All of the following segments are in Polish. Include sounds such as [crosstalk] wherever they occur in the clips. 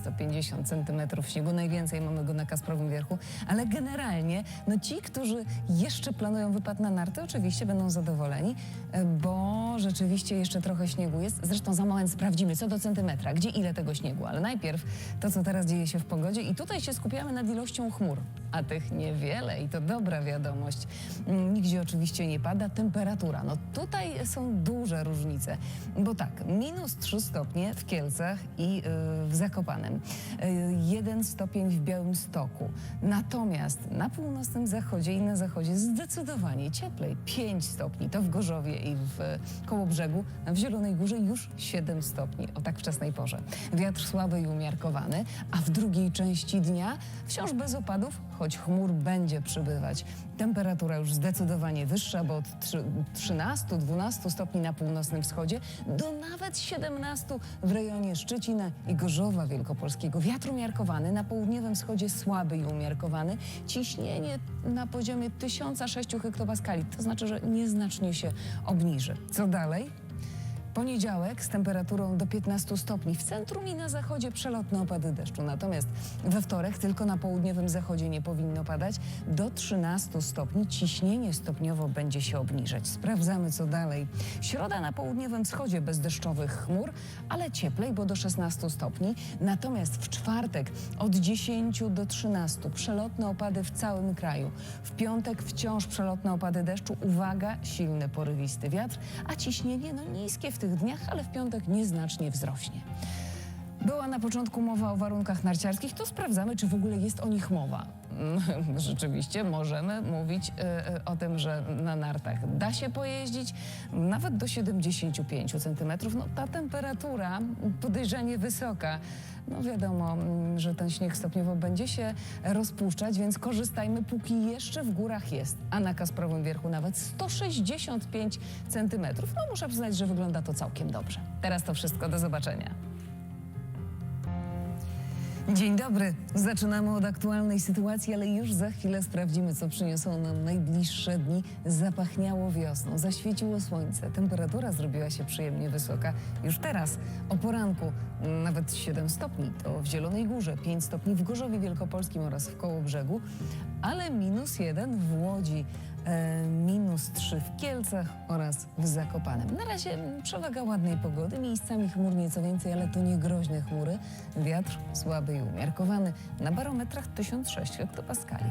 150 centymetrów śniegu, najwięcej mamy go na Kasprowym Wierchu, ale generalnie no ci, którzy jeszcze planują wypad na narty, oczywiście będą zadowoleni, e, bo rzeczywiście jeszcze trochę śniegu jest. Zresztą za moment sprawdzimy, co do centymetra, gdzie ile tego śniegu, ale najpierw to, co teraz dzieje się w pogodzie. I tutaj się skupiamy nad ilością chmur, a tych niewiele. I to dobra wiadomość. Mm, Nigdzie oczywiście nie pada, temperatura, no tutaj są duże różnice, bo tak, minus 3 stopnie w Kielcach i y, w Zakopanem, y, 1 stopień w Białymstoku, natomiast na północnym zachodzie i na zachodzie zdecydowanie cieplej, 5 stopni, to w Gorzowie i w Kołobrzegu, a w Zielonej Górze już 7 stopni. O tak wczesnej porze. Wiatr słaby i umiarkowany, a w drugiej części dnia wciąż bez opadów, choć chmur będzie przybywać. Temperatura już zdecydowanie wyższa, bo od trzy- 13-12 stopni na północnym wschodzie do nawet 17 w rejonie Szczecina i Gorzowa Wielkopolskiego. Wiatr umiarkowany, na południowym wschodzie słaby i umiarkowany. Ciśnienie na poziomie 1006 hektopaskali, to znaczy, że nieznacznie się obniży. Co dalej? Poniedziałek z temperaturą do 15 stopni. W centrum i na zachodzie przelotne opady deszczu. Natomiast we wtorek tylko na południowym zachodzie nie powinno padać. Do 13 stopni ciśnienie stopniowo będzie się obniżać. Sprawdzamy co dalej. Środa na południowym wschodzie bez deszczowych chmur, ale cieplej, bo do 16 stopni. Natomiast w czwartek od 10 do 13 przelotne opady w całym kraju. W piątek wciąż przelotne opady deszczu. Uwaga, silny porywisty wiatr, a ciśnienie no niskie w tych dniach, ale w piątek nieznacznie wzrośnie. Była na początku mowa o warunkach narciarskich, to sprawdzamy, czy w ogóle jest o nich mowa. Mm, [laughs] Rzeczywiście możemy mówić e, e, o tym, że na nartach da się pojeździć nawet do 75 centymetrów. No, ta temperatura podejrzanie wysoka. No wiadomo, mm, że ten śnieg stopniowo będzie się rozpuszczać, więc korzystajmy, póki jeszcze w górach jest. A na Kasprowym Wierchu nawet 165 centymetrów. No muszę przyznać, że wygląda to całkiem dobrze. Teraz to wszystko, do zobaczenia. Dzień dobry. Zaczynamy od aktualnej sytuacji, ale już za chwilę sprawdzimy, co przyniosą nam najbliższe dni. Zapachniało wiosną, zaświeciło słońce, temperatura zrobiła się przyjemnie wysoka. Już teraz, o poranku, nawet 7 stopni. To w Zielonej Górze, 5 stopni w Gorzowie Wielkopolskim oraz w Kołobrzegu, ale minus 1 w Łodzi, minus 3 w Kielcach oraz w Zakopanem. Na razie przewaga ładnej pogody, miejscami chmur nieco więcej, ale to nie groźne chmury. Wiatr słaby i umiarkowany, na barometrach 1006 hektopaskali.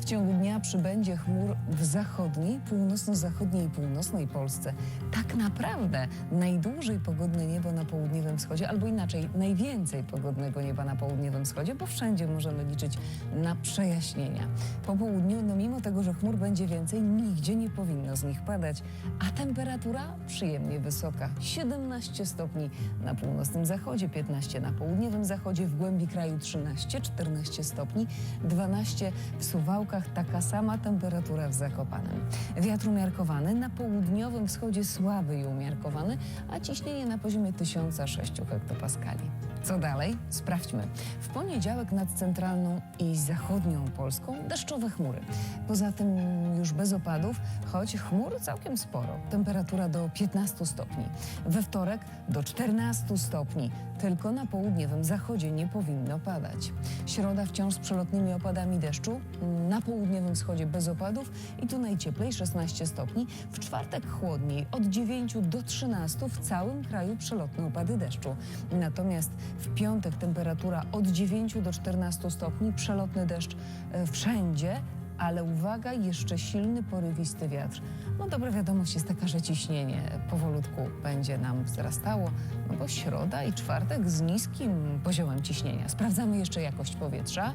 W ciągu dnia przybędzie chmur w zachodniej, północno-zachodniej i północnej Polsce. Tak naprawdę najdłużej pogodne niebo na południowym wschodzie, albo inaczej, najwięcej pogodnego nieba na południowym wschodzie, bo wszędzie możemy liczyć na przejaśnienia. Po południu, no mimo tego, że chmur będzie więcej, nigdzie nie powinno z nich padać, a temperatura przyjemnie wysoka. 17 stopni na północnym zachodzie, 15 na południowym zachodzie, w głębi kraju 13-14 stopni, 12 w Suwałkach, taka sama temperatura w Zakopanem. Wiatr umiarkowany, na południowym wschodzie słaby i umiarkowany, a ciśnienie na poziomie 1006 hektopaskali. Co dalej? Sprawdźmy. W poniedziałek nad centralną i zachodnią Polską deszczowe chmury. Poza tym już bez opadów, choć chmur całkiem sporo. Temperatura do 15 stopni. We wtorek do 14 stopni. Tylko na południowym zachodzie nie powinno padać. Środa wciąż z przelotnymi opadami deszczu. Na południowym wschodzie bez opadów i tu najcieplej 16 stopni. W czwartek chłodniej od 9 do 13 w całym kraju przelotne opady deszczu. Natomiast w piątek temperatura od 9 do 14 stopni, przelotny deszcz e, wszędzie, ale uwaga, jeszcze silny, porywisty wiatr. No dobra wiadomość jest taka, że ciśnienie powolutku będzie nam wzrastało, no bo środa i czwartek z niskim poziomem ciśnienia. Sprawdzamy jeszcze jakość powietrza.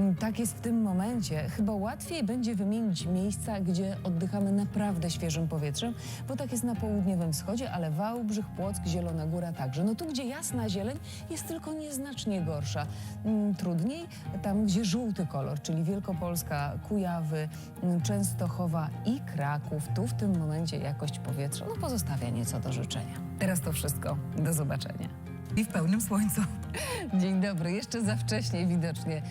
Mm, Tak jest w tym momencie. Chyba łatwiej będzie wymienić miejsca, gdzie oddychamy naprawdę świeżym powietrzem, bo tak jest na południowym wschodzie, ale Wałbrzych, Płock, Zielona Góra także. No tu, gdzie jasna zieleń jest tylko nieznacznie gorsza. Mm, Trudniej tam, gdzie żółty kolor, czyli Wielkopolska, Kujawy, mm, Częstochowa i Kraków. Tu w tym momencie jakość powietrza no, pozostawia nieco do życzenia. Teraz to wszystko. Do zobaczenia. I w pełnym słońcu. [laughs] Dzień dobry. Jeszcze za wcześnie widocznie.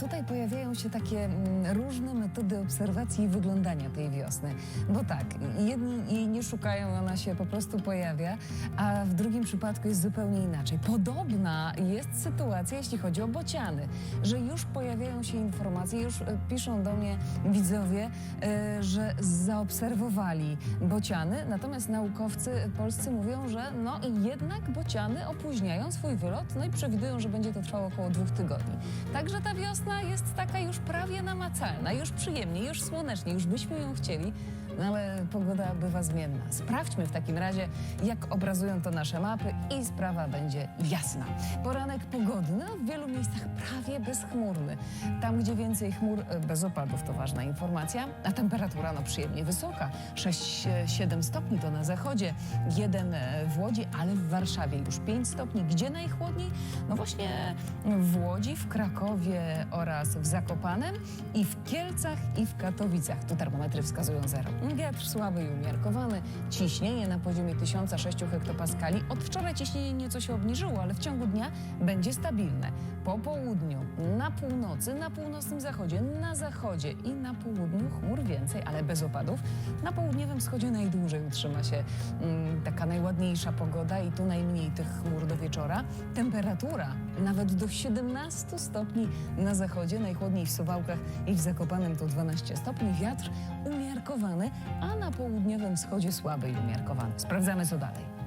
Tutaj pojawiają się takie mm, różne metody obserwacji i wyglądania tej wiosny. Bo tak, jedni jej nie szukają, ona się po prostu pojawia, a w drugim przypadku jest zupełnie inaczej. Podobna jest sytuacja, jeśli chodzi o bociany, że już pojawiają się informacje, już e, piszą do mnie widzowie, e, że zaobserwowali bociany, natomiast naukowcy polscy mówią, że no i jednak bociany opóźniają swój wylot, no i przewidują, że będzie to trwało około dwóch tygodni. Także ta wiosna jest taka już prawie namacalna, już przyjemnie, już słonecznie, już byśmy ją chcieli, no ale pogoda bywa zmienna. Sprawdźmy w takim razie, jak obrazują to nasze mapy i sprawa będzie jasna. Poranek pogodny, w wielu miejscach prawie bezchmurny. Tam, gdzie więcej chmur, e, bez opadów, to ważna informacja, a temperatura no przyjemnie wysoka. 6-7 stopni to na zachodzie, 1 w Łodzi, ale w Warszawie już 5 stopni. Gdzie najchłodniej? No właśnie w Łodzi, w Krakowie oraz w Zakopanem i w Kielcach i w Katowicach. Tu termometry wskazują zero. Wiatr słaby i umiarkowany, ciśnienie na poziomie 1006 hektopaskali. Od wczoraj ciśnienie nieco się obniżyło, ale w ciągu dnia będzie stabilne. Po południu, na północy, na północnym zachodzie, na zachodzie i na południu chmur więcej, ale bez opadów. Na południowym wschodzie najdłużej utrzyma się mm, taka najładniejsza pogoda i tu najmniej tych chmur do wieczora. Temperatura nawet do 17 stopni na zachodzie, najchłodniej w Suwałkach i w Zakopanem to 12 stopni. Wiatr umiarkowany, a na południowym wschodzie słaby i umiarkowany. Sprawdzamy co dalej.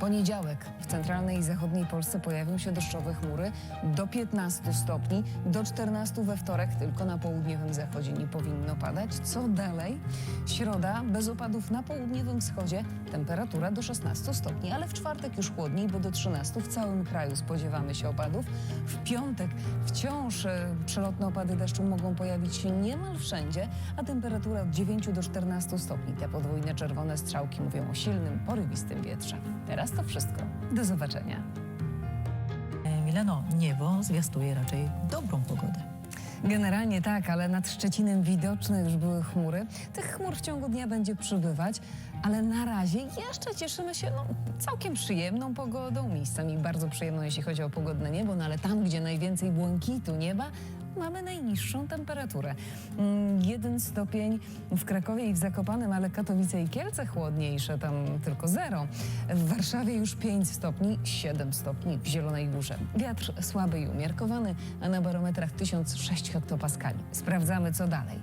Poniedziałek w centralnej i zachodniej Polsce pojawią się deszczowe chmury do 15 stopni, do 14 we wtorek, tylko na południowym zachodzie nie powinno padać. Co dalej? Środa bez opadów na południowym wschodzie, temperatura do 16 stopni, ale w czwartek już chłodniej, bo do 13 w całym kraju spodziewamy się opadów. W piątek wciąż e, przelotne opady deszczu mogą pojawić się niemal wszędzie, a temperatura od 9 do 14 stopni. Te podwójne czerwone strzałki mówią o silnym, porywistym wietrze. Teraz to wszystko. Do zobaczenia. E, Mileno, niebo zwiastuje raczej dobrą pogodę. Generalnie tak, ale nad Szczecinem widoczne już były chmury. Tych chmur w ciągu dnia będzie przybywać, ale na razie jeszcze cieszymy się no, całkiem przyjemną pogodą, miejscami bardzo przyjemną, jeśli chodzi o pogodne niebo, no ale tam, gdzie najwięcej błękitu nieba, mamy najniższą temperaturę. Mm, Jeden stopień w Krakowie i w Zakopanem, ale Katowice i Kielce chłodniejsze, tam tylko zero. W Warszawie już 5 stopni, 7 stopni w Zielonej Górze. Wiatr słaby i umiarkowany, a na barometrach 1006 hektopaskali. Sprawdzamy, co dalej.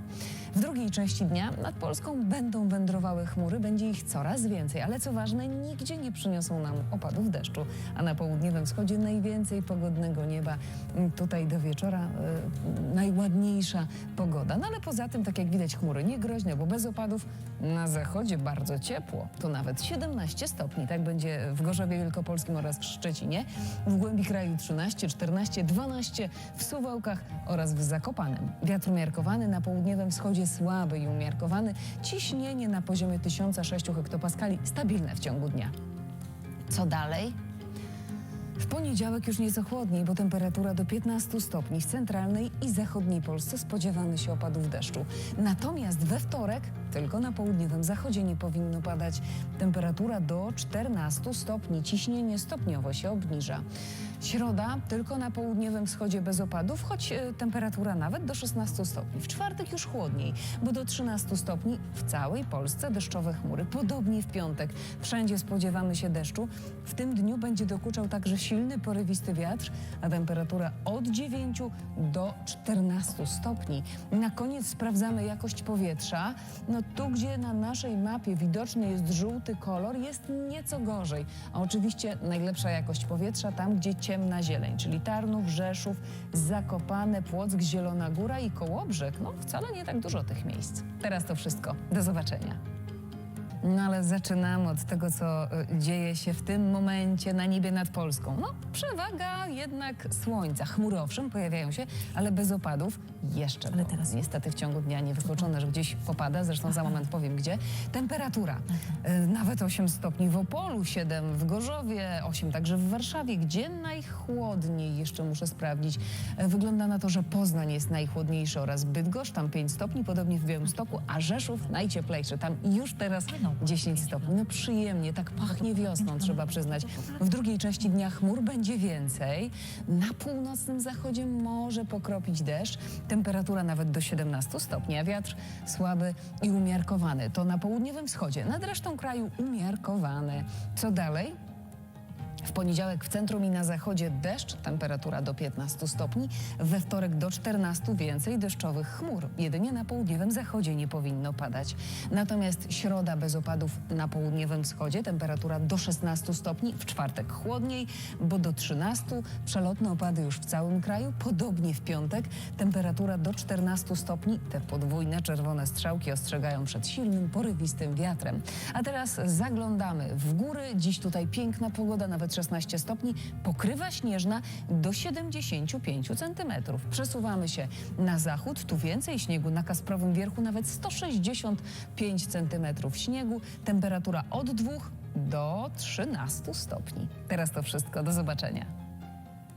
W drugiej części dnia nad Polską będą wędrowały chmury, będzie ich coraz więcej, ale co ważne, nigdzie nie przyniosą nam opadów deszczu, a na południowym wschodzie najwięcej pogodnego nieba. Mm, Tutaj do wieczora y, najładniejsza pogoda. No ale poza tym, tak jak widać, chmury nie groźne, bo bez opadów. Na zachodzie bardzo ciepło, to nawet 17 stopni. Tak będzie w Gorzowie Wielkopolskim oraz w Szczecinie. W głębi kraju 13, 14, 12 w Suwałkach oraz w Zakopanem. Wiatr umiarkowany na południowym wschodzie słaby i umiarkowany. Ciśnienie na poziomie 1006 hektopaskali stabilne w ciągu dnia. Co dalej? W poniedziałek już nieco chłodniej, bo temperatura do 15 stopni w centralnej i zachodniej Polsce spodziewamy się opadów deszczu. Natomiast we wtorek tylko na południowym zachodzie nie powinno padać. Temperatura do 14 stopni, ciśnienie stopniowo się obniża. Środa tylko na południowym wschodzie bez opadów, choć e, temperatura nawet do 16 stopni. W czwartek już chłodniej, bo do 13 stopni w całej Polsce deszczowe chmury. Podobnie w piątek. Wszędzie spodziewamy się deszczu. W tym dniu będzie dokuczał także silny, porywisty wiatr, a temperatura od 9 do 14 stopni. Na koniec sprawdzamy jakość powietrza. No tu, gdzie na naszej mapie widoczny jest żółty kolor, jest nieco gorzej. A oczywiście najlepsza jakość powietrza tam, gdzie ciemna zieleń, czyli Tarnów, Rzeszów, Zakopane, Płock, Zielona Góra i Kołobrzeg. No wcale nie tak dużo tych miejsc. Teraz to wszystko. Do zobaczenia. No ale zaczynamy od tego, co y, dzieje się w tym momencie na niebie nad Polską. No, przewaga jednak słońca. Chmury owszem pojawiają się, ale bez opadów jeszcze. Ale teraz- Niestety w ciągu dnia niewykluczone, że gdzieś popada, zresztą za moment powiem gdzie. Temperatura y, nawet 8 stopni w Opolu, 7 w Gorzowie, 8 także w Warszawie. Gdzie najchłodniej jeszcze muszę sprawdzić. Y, Wygląda na to, że Poznań jest najchłodniejszy oraz Bydgoszcz, tam 5 stopni, podobnie w Białymstoku, a Rzeszów najcieplejszy. Tam już teraz. 10 stopni. No przyjemnie, tak pachnie wiosną, trzeba przyznać. W drugiej części dnia chmur będzie więcej. Na północnym zachodzie może pokropić deszcz. Temperatura nawet do 17 stopni, a wiatr słaby i umiarkowany. To na południowym wschodzie, nad resztą kraju umiarkowany. Co dalej? W poniedziałek w centrum i na zachodzie deszcz, temperatura do 15 stopni. We wtorek do 14 więcej deszczowych chmur. Jedynie na południowym zachodzie nie powinno padać. Natomiast środa bez opadów na południowym wschodzie, temperatura do 16 stopni. W czwartek chłodniej, bo do 13. Przelotne opady już w całym kraju. Podobnie w piątek, temperatura do 14 stopni. Te podwójne czerwone strzałki ostrzegają przed silnym, porywistym wiatrem. A teraz zaglądamy w góry. Dziś tutaj piękna pogoda, nawet 16 stopni. Pokrywa śnieżna do 75 centymetrów. Przesuwamy się na zachód. Tu więcej śniegu. Na Kasprowym Wierchu nawet 165 centymetrów śniegu. Temperatura od 2 do 13 stopni. Teraz to wszystko. Do zobaczenia.